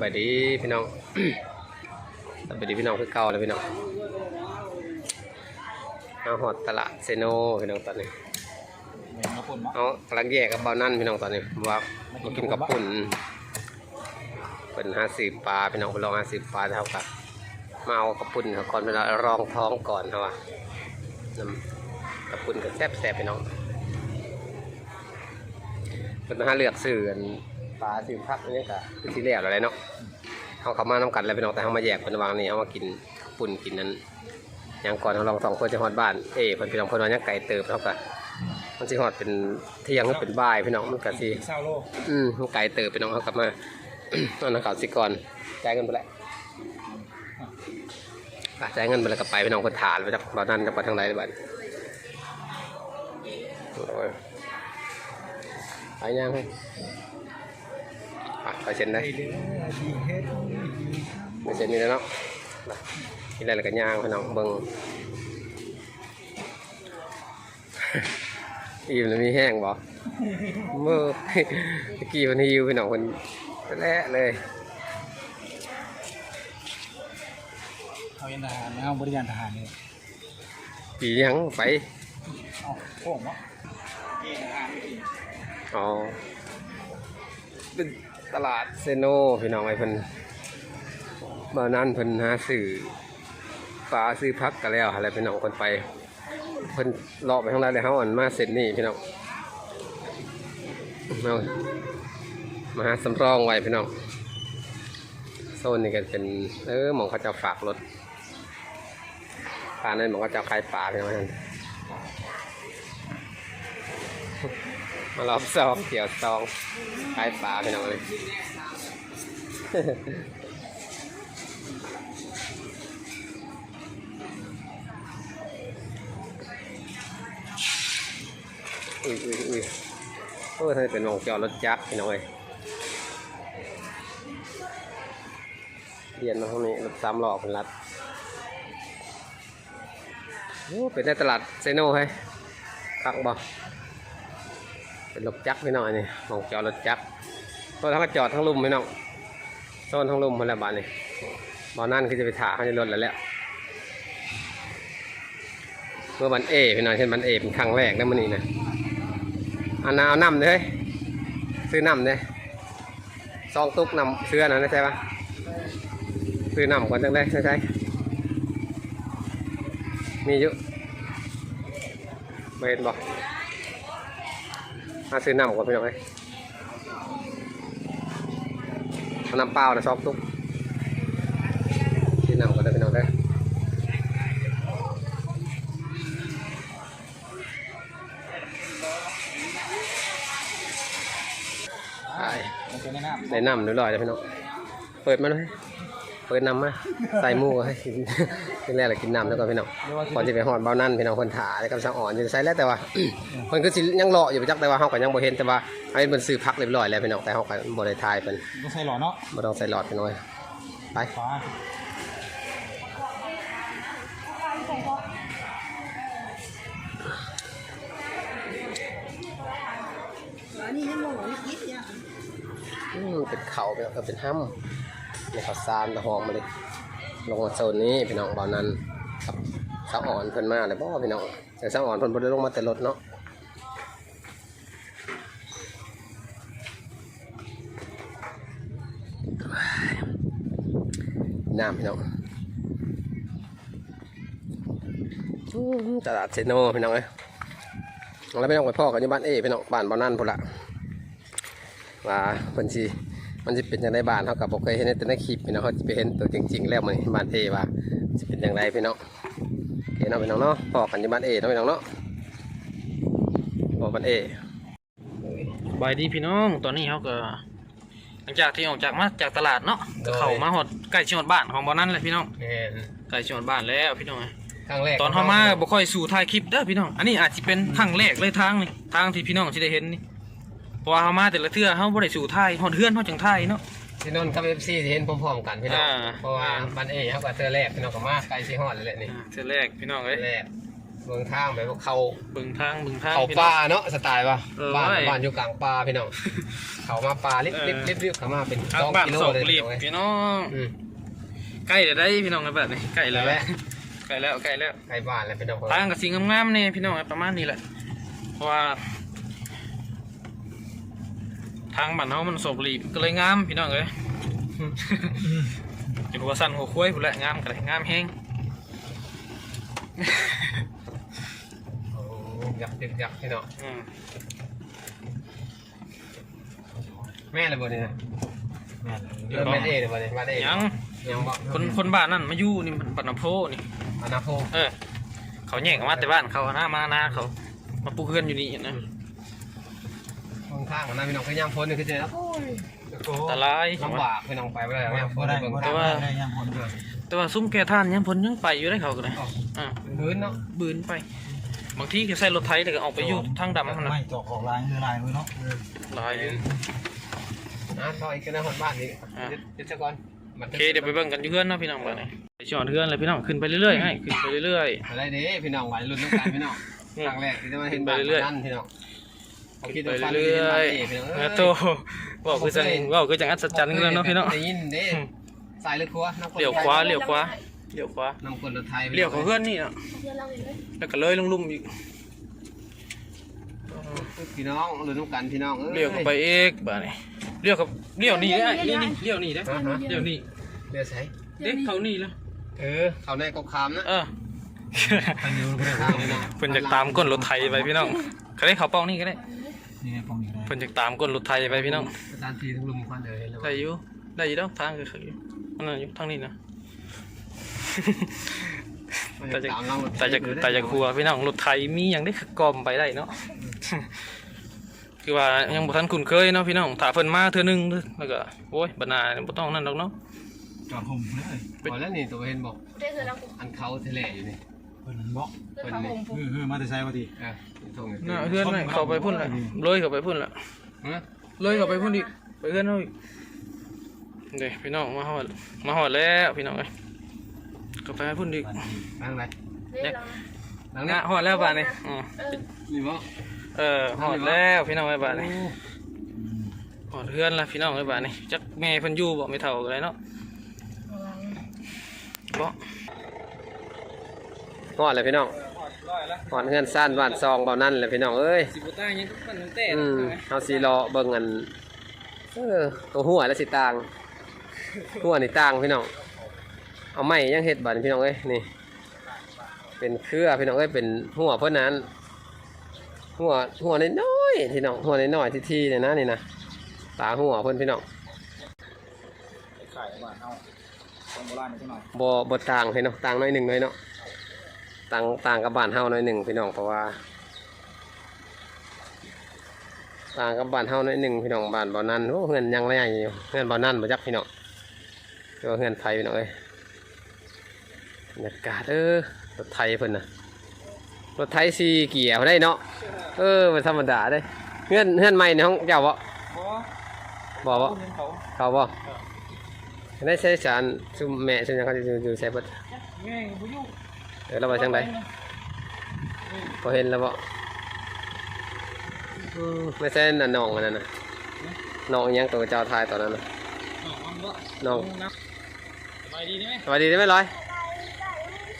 บายดีพี่น้องสบายดีพี่น้องคือเก่าเลยพี่น้องเอาหอดตลาดเซโนพี่น้องตอนนี้เหมือนกระปุ่นมะเอากำลังแยกกับเบานั่นพี่น้องตอนนี้ว่ามากินกับปุ่นเป็นห้าสิบปลาพี่น้องไปลองห้าสิบปลาเท่ากับมาเอากับปุ่นก่อนเวลารองท้องก่อนเท่าว่าน้ำกับปุ่นกับแซ่บแซ่บๆพี่น้องเป็นมาหาเลือกสื่อกัน ปลาสื่อพักอันนี้ก็คือที่แล้วอะไรเนาะเขาเขามาน้ำกันแล้วพี่น้องแต่เขามาแยกเป็นวางนี่เอามากินปุ่นกินนั้นอย่างก่อนเขาลองสองคนจะฮอดบ้านเอ้เพิ่นพี่น้องเพิ่นว่ายังไก่เติบเท่ากับมันสิฮอดเป็นเที่ยงหรือเป็นบ่ายพี่น้องมันก็สิเศร้าโลอืมมันไกลเติบพี่น้องเขากลับมาตอนนักข่าวสิก่อนจ่ายเงินไปแล้วอะจ่ายเงินไปแล้วก็ไปพี่น้องคนถานไปจากตอนนั้นจะไปทางไหนบ้างโอ้ยไปยังให้ อะไปเซ็นได้ไอเดือดีเฮ็ดดีไปเซ็นนี่แล้วเนาะมาที่ไรแล้วก็ย่างพี่น้องเบิ่งอิ่มแล้วมีแห้งบ่เมื่อเมื่อกี้มันหิวพี่น้องคนแล้เลยเขาเป็นทหารนะเขาบริการทหารเลยปียังไปเอ้าโค้งวะนี่ทหารอ๋อเป็น ตลาดเซโนพี่น้องไอ้เพิ่นเมื่อนั้นเพิ่นหาซื้อปลาซื้อพักกันแล้วอะไรพี่น้องคนไปเพิ่นเลาะไปข้างในเลยเฮาอันมาเสร็จนี่พี่น้องเอามาหาสำรองไว้พี่น้องโซนนี้ก็เป็นเออหมองเขาจะฝากรถปลานั่นหมองเขาจะขายปลาพี่น้อง มารอบสองเกี่ยวสองขายปลาพี่น้องเลยอุ้ยอุ้ยอุ้ยโอ้ยท่านเป็นวงจอดรถจักรพี่น้องเลยเรียนมาห้องนี้รถสามล้อเป็นรัดโอ้เป็นในตลาดเซโน่ให้คักบ่ เป็นรถจักรพี่น้องนี่มองจอดรถจักรตัวทั้งจอดทั้งลุ่มพี่น้องโซนทั้งลุ่มพนลบาทนี่บอนั่นคือจะไปถ่าเขาในรถแล้วแหละเมื่อวันเอพี่น้องเช่นวันเอเป็นครั้งแรกนะมันนี่นะอันนาเอาน้ำเลยซื้อน้ำเลยซองตุกน้ำเสื้อนะนใช่ปะซื้อน้ำก่อนจังได้ใช่ใช่มีเยอะไม่เห็นบอก มาซื้อน้ำก่อนพี่น้องเอ้ยเอาน้ำเปล่านะซอกตุ๊กซื้อน้ำก่อนเลยพี่น้องเด้อไปมันเป็นในน้ำได้น้ำเรียบร้อยแล้วพี่น้อง เปิดมาเลยเปิดน้ำมาใส่หมูก็ให้กินทีแรกเลยกินน้ำแล้วก็พี่น้องก่อนที่ไปหอดเบานั่นพี่น้องคนถ่าแล้วก็สะอ่อนจะใส่แล้วแต่ว่ามันก็สิยังรออยู่ไปจักแต่ว่าเฮาก็ยังบ่เห็นแต่ว่าให้มันซื้อพักเรียบร้อยแล้วพี่น้องแต่เฮาก็บ่ได้ทายเพิ่นต้องใส่หล่อเนาะบ่ต้องใส่หลอดพี่น้อยไปฟ้าอืมเป็นเขาพี่น้องเออเป็นห้ำ ในข้าวสารตะหอมมาเลย ลงมาโซนนี้พี่น้องเบานั้นกับสะอ่อนเพิ่นมาเลยบ่พี่น้องแต่สะอ่อนเพิ่นบ่ได้ลงมาแต่รถเนาะน้ำพี่น้องตลาดเซโนพี่น้องเอ้ยแล้วพี่น้องไปพ่อกันอยู่บ้านเอพี่น้องบ้านบ่อนั่นพุ่นละว่าเพิ่นสิ มันสิเป็นจังไดบ้านเฮาก็บ่เคยเห็นในแต่ในคลิปพี่น้องเฮาสิไปเห็นตัวจริงๆ แล้วมื้อนี้บ้านเอว่าสิเป็นจังไดพี่น้องโอเคเนาะพี่น้องเนาะพ่อกันอยู่บ้านเอเนาะพี่น้องเนาะพ่อบ้านเอบายดีพี่น้องตอนนี้เขาก็หลังจากที่ออกจากมาจากตลาดเนาะก็เข้ามาหอดใกล้ชิมดบ้านของบอนั่นเลยพี่น้องแม่นใกล้ชิมดบ้านแล้วพี่น้องครั้งแรกตอนเข้ามาบ่ค่อยสู่ถ่ายคลิปเด้อพี่น้องอันนี้อาจจะเป็นทางแรกเลยทางนี่ทางที่พี่น้องสิได้เห็นนี่ เพราะว่าเขามาแต่ละเทื่อเขาบ่ได้สู่ถ่ายฮอดเฮือนเฮาจังถ่ายเนาะที่นนท์กับ FC สิเห็นพร้อมๆกันพี่น้องอ่า เพราะว่าบ้านเอเฮาก็เทื่อแรกพี่น้องก็มาไกลสิฮอดเลยแหละนี่อ่าเทื่อแรกพี่น้องเอ้ยแรกเมืองทางแบบว่าเขาเบิ่งทางเบิ่งทางเขาพี่ป่าน้องเนาะสไตล์ป่ะเออบ้านไว้บ้านอยู่กลางป่าพี่น้องเขามาป่าลิบเออลิบลิบลิบเขามาเป็นทางสองบ้านกิโลสองเลยรีบพี่พี่น้องอืมใกล้แล้วได้พี่น้องกันแบบนี้ใกล้แล้วแล้วใกล้แล้วใกล้แล้ว ใกล้บ้านแล้วพี่น้องทางกับสีงามๆนี่พี่น้องประมาณนี้แหละเพราะว่า ทางบ้านเฮามันสบรีบก็เลยงามพี่น้องเอ้ยจนหัวสั่นหัวคุ้ยพุ่นแหละงามกันงามแฮงโอ้ยักษ์ยักษ์ยักษ์พี่น้องอืมแม่เลยบ่เนี่ยนะแม่นเริ่มแม่เอเลยบ่เนี่ยบ้านเอยังยังบอกคนคนบ้านนั่นมาอยู่นี่มันปัตนำโพนี่อนาโพเออ เขาแย่งออกมาแต่บ้านเขาหน้ามาหน้าเขา มาปลูกเฮือนอยู่นี่นะ ค่อนข้างนะพี่น้องก็ย่างพ้นนี่คือจะโอ้ยโอ้อันตรายลำบากพี่น้องไปไม่ได้ย่างพ้บ่นได้เบิ่งบ่ทางได้บ่ได้ยังคนเดียวแต่ว่าซุ้มแก่ท่านยังพ้นยังไปอยู่ได้เขาก็ได้อ่าพื้นเนาะบืนไปบางทีก็ใส่รถไถแต่ก็ออกไปอยู่ทางดำนั่นนะไม่ตอกออกลายคือลายไว้เนาะหลายอยู่นะต่ออีกนะคนบ้านนี้อะเดี๋ยวจะก่อนโอเคเดี๋ยวไปเบิ่งกันอยู่เฮือนเนาะพี่น้องบ้านนี้ไปจอดเฮือนเลยพี่น้องขึ้นไปเรื่อยๆให้ขึ้นไปเรื่อยอะไรเด้พี่น้องไหวรุ่นน้ำกันพี่น้องอืมครั้งแรกที่จะมาเห็นบ้านไปเรื่อยๆนั่นพี่น้องผมๆ คิขึ้ดนไปว่าฟันเรื่เห็นบ้าอนยเอ๋พี่น้องๆเอ้แล้ยวโตบอกคือจังบอกคือจังอัศจรรย์กันเนาะพี่น้องได้ยินเด้อืมสายหรือขวาน้ำกเลี้ยวขวาเลี้ยวขวาเลี้ยวขวาน้ำกลรถไทยเลี้ยวของเพื่อนนี่เนาะเดี๋ยวเราเลยแล้วก็เลยลงลุ่มอีกพี่น้องรุ่นน้ำกันพี่น้องอ้เลี้ยวเข้าไปเอกบ้านี่เลี้ยวกับเลี้ยวนี่ได้นี่นี่เลี้ยวนี่ได้ฮะฮะเลี้ยวนี่เลี้ยวใส่เด็กเขานี่แล้วเออเขาในกบคามนะเอออันนี้บ่ได้ทางพี่น้องเพิ่นอยากตามก้นรถไถไปพี่น้องก็ได้เขาเป้านี่ก็ได้ นี่ไงปองอยู่ได้เพิ่นอยากตามก้นรถไถไปพี่น้องอาจารย์ทีทั้งลุมควันเลยเลยได้อยู่ได้อยู่ดอกทางคือเขาอยู่อันนั้นอยู่ทางนี้นะ แต่จะตามเราแต่จะแต่จะครัวพี่น้องรถไถมีอย่างได้กล่อมไปได้เนาะคือว่ายังบ่ทันคุ้นเคยเนาะพี่น้องถ้าเพิ่นมาเทื่อนึงเด้อแล้วก็โอ้ยบัดหน้าบ่ต้องนั่นดอกเนาะจอดห่มเลยบอกแล้วนี่ตัวเห็นบอกได้คือเราอันเขาทะเลอยู่นี่ เพิ่นนั่นบ่เพื่อเขาห่มผมเฮ้ยเฮ้ยมาแต่ไสว่าติเออตรงนี้น่าเพื่อนน่ะเข้าไปพุ่นละเลยเข้าไปพุ่นละฮะเลยเข้าไปพุ่นอีกไปเพื่อนเอาอีกเด้พี่น้องมาฮอดมาฮอดแล้วพี่น้องเอ้ยเข้าไปให้พุ่นอีกบ้านที่นั่งไรได้เรานั่งนะนี่ฮอดแล้วบ้านนี้อือเออนี่บ่เออฮอดแล้วพี่น้องไอ้บ้านนี้อืมฮอดเพื่อนละพี่น้องไอ้บ้านนี้จักแม่เพิ่นอยู่บ่ไม่เท่ากันเลยเนาะบ่ หอดเลยพี่น้องหอดเงินสั้นบ้านซองเบานั่นเลยพี่น้องเอ้ยสิบ่ตายยังก็ปั้นตั้งแต่อืมเอาสีรอเบิ่งอันเออตัวหัวแล้วสิต่างหัวนี่ต่างพี่น้องเอาไม้ยังเฮ็ดบัดนพี่น้องเอ้ยนี่ เป็นเครือพี่น้องเอ้ยเป็นหัวเพิ่นนั้นหัวหัวน้อยๆพี่น้องหัวน้อยๆที่ๆเนี่ยนะนี่นะตาหัวเพิ่นพี่น้องขายบ้านเฮาของโบราณนิดหน่อยบ่บ่ต่างพี่น้องต่างน้อยหนึ่งน้อยเนาะ ต่างต่างกับบ้านเฮาน้อยหนึ่งพี่น้องเพราะว่า ต่างกับบ้านเฮาน้อยหนึ่งพี่น้องบ้านบ่อนั้นโอ้เงินยังไรอยู่เงินบ่อนั้นบ่จักพี่น้องเรียกว่าเงินไทยพี่น้องเอ้ยบรรยากาศเออรถไทยเพิ่นน่ะรถไทยสีเกียร์ได้เนาะเออมันธรรมดาได้เงินเงินใหม่ในห้องเจ้าบ่บ่บ่บ่เขาเขาบ่ได้ใช้สารซุมแม่ซุมหยังเขาอยู่อยู่ใช้เบิดแม่บ่อยู่ เออเราไปทางใดพอเห็นแล้วบ่อืมไม่ใช่น่ะน้องอันนั้นน่ะน้องอิหยังตัวเจ้าทายตอนนั้นน่ะน้องไปดีได้ไหมสวัสดีได้ไหมร้อย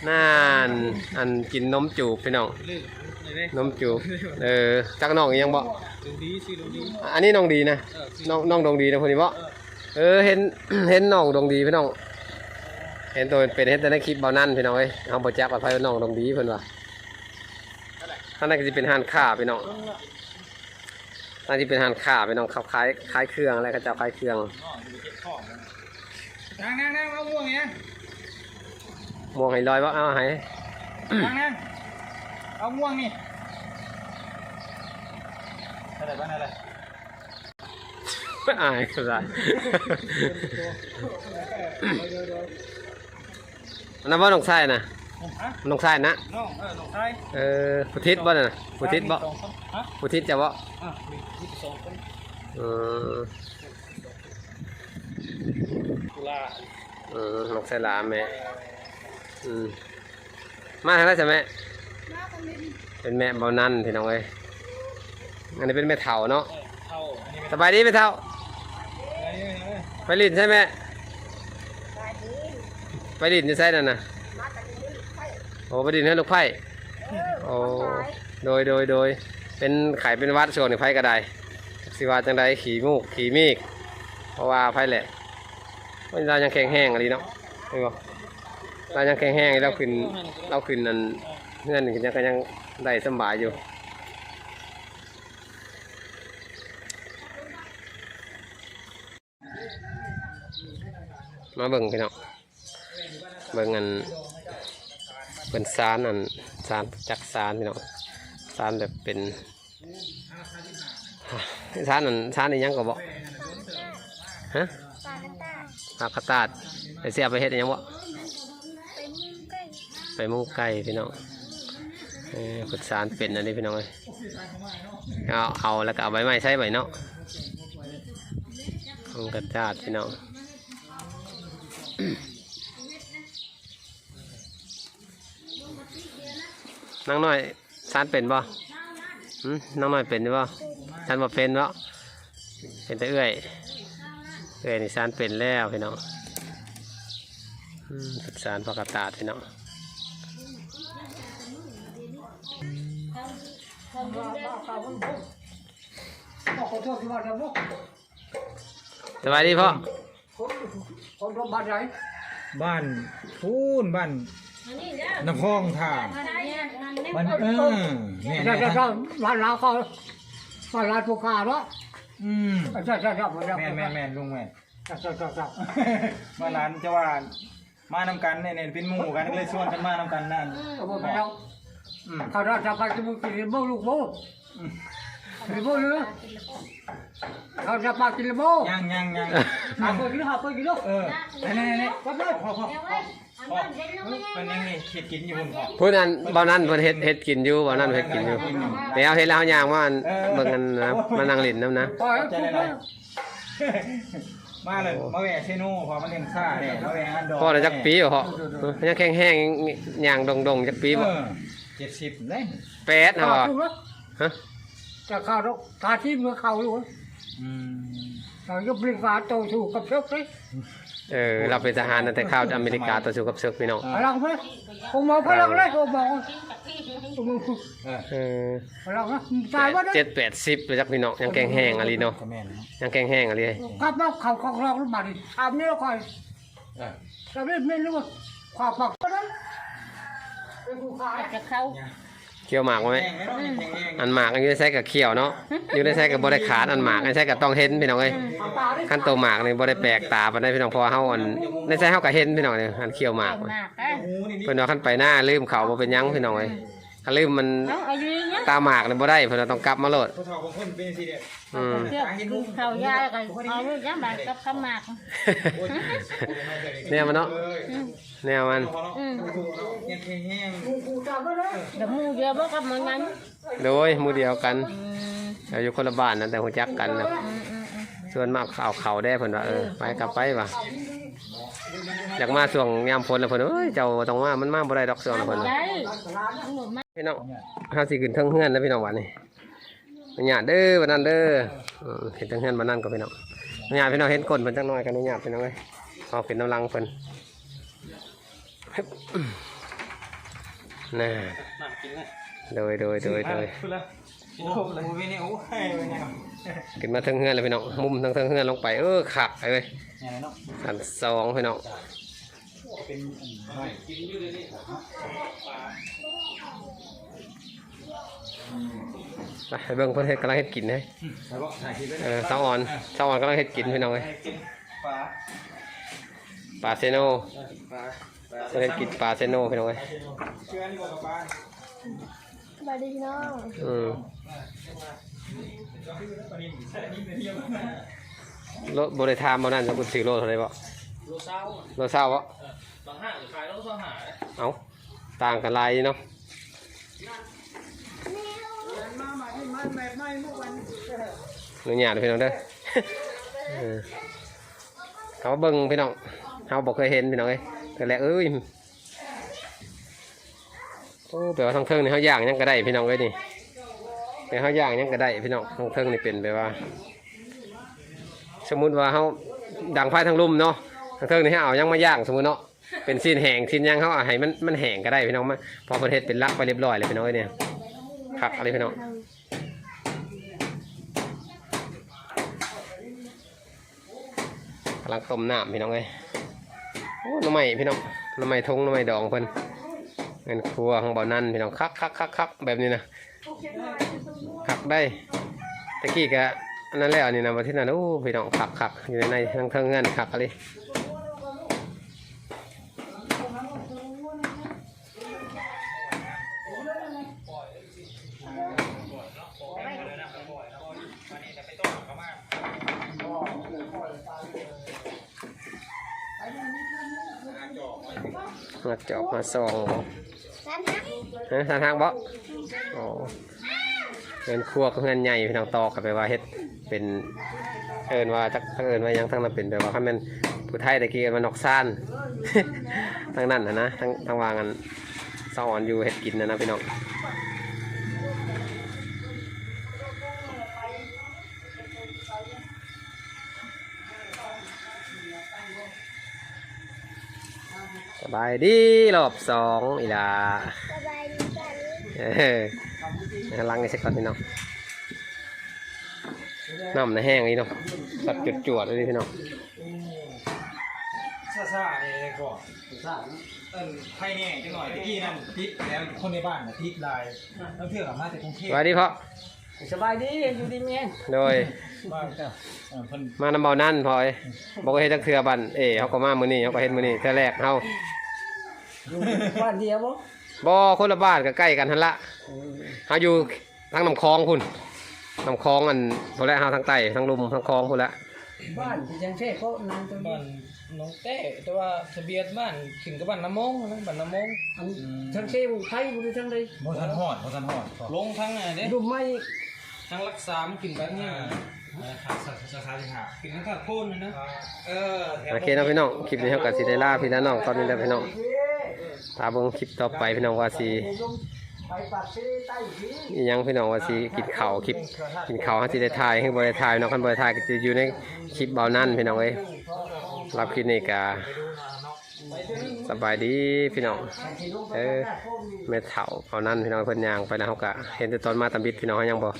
นั่นอันกินนมจูบพี่น้องลืมเลยเด้นมจูบเออจักน้องอิหยังบ่ดูดีสิดูดีอันนี้น้องดีนะเออสิน้องน้องดวงดีนะคนนี้บ่เออเห็นเห็นน้องดวงดีพี่น้อง เห็นตัวเป็นเห็นแต่ในคลิปเบานั่นพี่น้องเอ้ยเอาบ่จักว่าไผว่าน้องดวงดีเพิ่นว่าท่านนั้นก็สิเป็นห้านค้าพี่น้องท่านที่เป็นห้านค้าพี่น้องเขาขายขายเครื่องอะไรเขาเจ้าขายเครื่องนั่งนั่งนั่งเอาม่วงเนี่ยมองให้ลอยว่าเอาให้นั่งนั่งเอาม่วงนี่อะไรบ้านอะไรอายก็ได้อั นนั้นว่าน้องชายนะฮะน้องชายนะน้องเออน้องชายเออพุทิศบ่น่ะพุทิศบ่สองคนฮะพุทิศจะบ่อะมีมีสองคนเออกุลาเออน้องชายหลาแม่อืมมาทางไหนจ้ะแม่เป็นแม่เบานั่นพี่น้องเอ้ยอันนี้เป็นแม่เถาเนาะเท่าอันนี้สบายดีแม่เถาอันนี้ไม่เอาเลยไปลินใช่ไหม ไปลินจะใช่นั่นน่ะโอ้ไปลินให้ลูกไผ่โอ้โดยโดยโดยเป็นไข่เป็นวัดส่วนในไผ่กระไดสิว่าจังใดขี่มูกขี่มีกเพราะว่าไผ่แหละมันเรายังแข็งแห้งอะไรเนาะเห็นบ่เรายังแข็งแห้งเราขึ้นเราขึ้นนั่นเงื่อนยังก็ยังได้สำบายอยู่มาเบิ่งพี่น้อง เบิ่งอันเป็นซานอันซานจักซานพี่น้องซานแบบเป็นซานอันซานอีหยังก็บอกฮะปากันตาผักกระตาดไปเสียไปเฮ็ดอีหยังบ่ไปมุ่งใกล้ไก่พี่น้องเออขุดซานเป็นอันนี้พี่น้องเอ้ยเอาเอาแล้วก็เอาใบไม้ใช้ใบเนาะมุงกระตาดพี่น้อง นั่งหน่อยซานเป็นบ่นั่งหน่อยเป็นบ่ซานบ่เป็นบ่เป็นแต่เอื้อยเอื้อยนี่ซานเป็นแล้วพี่น้องอืมศึกษาปกตาดพี่น้องสบายดีพ่อบ้านพูนบ้านน้ำพองท่าบ้านเออเนี่ยใช่ใช่นะใช่บ้านเราเขาบ้านเราถูกขาเนาะอืมใช่ใช่ใช่แม่นแม่นแม่นลุงแม่นใช่ใช่ใช่ใช่มาร้านจะว่า มานำกันเนี่ยเนี่ยเป็นหมู่กันก็เลยชวนกันมานำกันนั่นเขาบอกแล้วอืมเขาเราจะไปกินกินโม่ลูกโม่กินโม่เลยเขาจะไปกินโม่ยังยังยังหาไปกินหาไปกินลูกเออนี่นี่นี่ก็ได้พอพอ พ่อเป็นยังนี่เห็ดกินอยู่บนพ่อพูดนั้นเบานั้นเพิ่นเฮ็ดเฮ็ดกินอยู่เบานั้นเฮ็ดกินอยู่ไปเอาเฮ็ดแล้วเอาย่างมาอันเบิ่งกันนะมานั่งเล่นน้ำนะพอแล้วใจถูกเลแล้ยวมาเลยมาแหวะเชนูพอมันเลี้ยงซ่าเนี่ยมาแหวะอันดอกพ่อได้จักปีบ่พ่อยังแข็งแห้งย่างดงๆจักปีบ่เจ็ดสิบเลยแปดฮะบ่ถูกแล้วฮะจะเข้าตาที่มือเข้าอยู่อืมเราจะปลิงฟ้าโตถูกกับเชือกเลย เออเราเป็นทหารตั้งแต่เข้าอเมริกาต่อสู้กับเสือกพี่น้องพลังไหมผมมองพลังเลยผมมองมึงเออเออพลังนะตายว่าเจ็ดแปดสิบไปจักพี่น้องยังแข็งแห้งอะไรเนาะก็แม่นเนาะยังแข็งแห้งอะไรกลับมาเขาของเราลูกบาดทำนี่เราคอยเออเราไม่ไม่รู้ว่าความฝักนั้นเป็นผู้ขายจะเข้าเคี่ยวหมากมาไหมแห้งไหมเนาะแห้งแห้งอันหมากอันนี้ใช้กับเคี่ยวเนาะอยู่ในใช้กับบริขาดอันหมากอันใช้กับต้องเห็นพี่น้องเอ้ยเอาตาได้ขั้นตัวหมากนี่บริแปลกตาปานใดพี่น้องเพอเฮาอันในใช้เฮาก็เห็นพี่น้องเนี่ยอันเคี่ยวหมากหนักอะหูนี่นี่เพิ่นว่าขั้นไปหน้าลืมเขาบ่เป็นหยังพี่น้องเอ้ยถ้าลืมมันน้องอายุเนี้ยตาหมากนี่บ่ได้เพิ่นว่าต้องกลับมาโลดผู้ เฒ่าบางคนเป็นสิเด็ดอืมเชือกเขายากันเอาลูกยังบาดกับขมากแนวมันเนาะแนวมันอืมแห้งแห้งแห้งผู้จำได้เลยเดี๋ยวมูเดียวบ่กับมันนั้นโดยหมู่เดียวกันอืมเราอยู่คนละบ้านนะแต่ฮู้จักกันนะอืมอืมอืมส่วนมากเขาเขาได้เพิ่นว่าเออไปกลับไปว่ะอยากมาช่วงยามฝนแล้วเพิ่นเอ้ยเจ้าบ่ต้องมามันมาบ่ได้ดอกช่วงนั้นเพิ่นว่าได้หนูมาพี่น้องเฮาสิขึ้นเทั้งเฮือนแล้วพี่น้องวันนี้ อนุญาตเด้อวันนั้นเด้อเห็นเทั้งเฮือนวันนั้นก็พี่น้องอนุญาตพี่น้องเห็นก้นเพิ่นจักหน่อยกันอนุญาตพี่น้องเอ้ยเอาขึ้นน้ำลังเพิ่นน่าโดยโดยโดยโดยพูดแล้วโอ้โหเนี่ยโอ้ยเนี่ยขึ้นมาทั้งเฮือนแล้วพี่น้องมุมทั้งทั้งเฮือนลงไปเออขักไปเว้ยอันสองพี่น้องเป็น ไปไปเบิ่งเพิ่นเฮ็ดกำลังเฮ็ดกินให้แล้วก็ถ่ายคลิปไว้เออสาวอ่อนสาวอ่อนกำลังเฮ็ดกินพี่น้องเอ้ยให้กินปลาปลาเซโนปลาปลาเพิ่นเฮ็ดกินปลาเซโนพี่น้องเอ้ยเชื่อนี่บอกกับปลาสบายดีพี่น้องอืมรถบริทามบ่นั่นสกุลสี่โลเท่าไหร่บ่โลเช้าโลเศร้าบ่บางห้างขายแล้วก็หาเอาต่างกันหลายเนาะ หนูหยาดพี่น้องเด้อเขาเบิ่งพี่น้องเขาบอกเคยเห็นพี่น้องเอ้ยแต่แรกเอ้ยโอ้แปลว่าทางเทิงนี่เขาย่างยังก็ได้พี่น้องเอ้ยนี่แปลเขาย่างยังก็ได้พี่น้องทางเทิงนี่เป็นแปลว่า สมมุติว่าเขาดังไฟทางลุ่มเนาะทางเทิงนี่ให้เอายังมาย่างสมมุติเนาะเป็นสิ้นแห้งสิ้นยังเขาเอาให้มันมันแห้งก็ได้พี่น้องมาพอประเทศเป็นลักไปเรียบร้อยเลยพี่น้องเอ้ยเนี่ยคักอะไรพี่น้องกำ ลังต้มน้ำพี่น้องเอ้ยโอ้น้ำใหม่พี่น้องน้ำใหม่ทงน้ำใหม่ดองเพิ่นเงินครัวของบ่อนั่นพี่น้องคักคักคักคักแบบนี้นะคักได้ตะกี้กะอันนั้นแล้วนี่นะวันที่นั้นโอ้พี่น้องคักคักอยู่ในในทั้งเทิงเงินคักอะไร มาจอบมาส่องบ่เฮ้ยทางทางบ่อ๋อเงินครัวก็เงินใหญ่พี่น้องตอกกันไปว่าเฮ็ดเป็นเอินว่าจักทั้งเอินว่าหยังทั้งนั้นเป็นแบบว่าคันแม่นผู้ไทยตะกี้เอิ้นว่านอกซ่านทั้งนั้นนะนะทั้งทั้งวางันสอนอยู่เฮ็ดกินนะนะพี่น้อง สบายดีรอบสองอีหลาสบายดีจ้ะเออลังไอ้สักก่อนพี่น้องน้ำในะแห้งนี่เนาะสัดจุดจวดๆเลยพี่น้องซาซาๆนี่ก่อนเอิ้นไข่แห้งจังหน่อยตะกี้นั่นติดแล้วคนในบ้านน่ะติดลายแล้วเทื่อกลับมาจากกรุงเทพสวัสดีพ่อ สบายดีอยู่ดีเมียงโดยบ้านก็เออเพิ่นมานำเบานั่นพลอยบอกว่าเฮ็ดจักเทือบันเอ๋เขาก็มามื้อนี้เขาก็เฮ็ดมื้อนี้เทื่อแรกเฮาอยู่บ้านเดียวบ่บ่คนละบ้านก็ใกล้กันหั่นละเฮาอยู่ทางน้ำคลองพุ่นน้ำคลองอันพุ่นละเฮาทางใต้ทางลุ่มทางคลองพุ่นละบ้านที่จังเช่เขานานจนบ้านน้องเต้แต่ว่าทะเบียนบ้านขึ้นกับบ้านน้ำมงนะบ้านน้ำมงอันจังเช่บุไทยบุรีจังใดบ่ทันฮอดบ่ทันฮอดลงทั้งอะเด้ดูไม่ ทั้งรักษามขึ้นไปเนี่ยขาสาสาสาสิหาขึ้นทั้งข้าโคนเลยนะเออแถวโอเคเนาะพี่น้องคลิปนี้เฮาก็สิได้ลาพี่และน้องตอนนี้แล้วพี่น้องตาเบิ่งคลิปต่อไปพี่น้องว่าสิไปปากซีใต้ผีอีหยังพี่น้องว่าสิกินข้าวคลิปกินข้าวเฮาสิได้ถ่ายให้บ่ได้ถ่ายเนาะคันบ่ได้ถ่ายก็จะอยู่ในคลิปเบานั่นพี่น้องเอ้ยรับคลิปนี้ก็สบายดีพี่น้อง เออแม่เฒ่าเอานั่นพี่น้องเพิ่นย่างไปนะเฮาก็เห็นแต่ตอนมาตำบิดพี่น้องเขายังบ่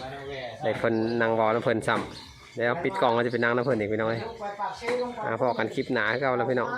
ได้เพิ่นนางวอน้ำเพิ่นซ้ำแล้วปิดกล่องก็จะเป็นนางนํเพิ่นอีกพี่น้องเลยไปปากซีลงไปอ่าพอกันคลิปหนาให้เขาแล้วพี่น้อง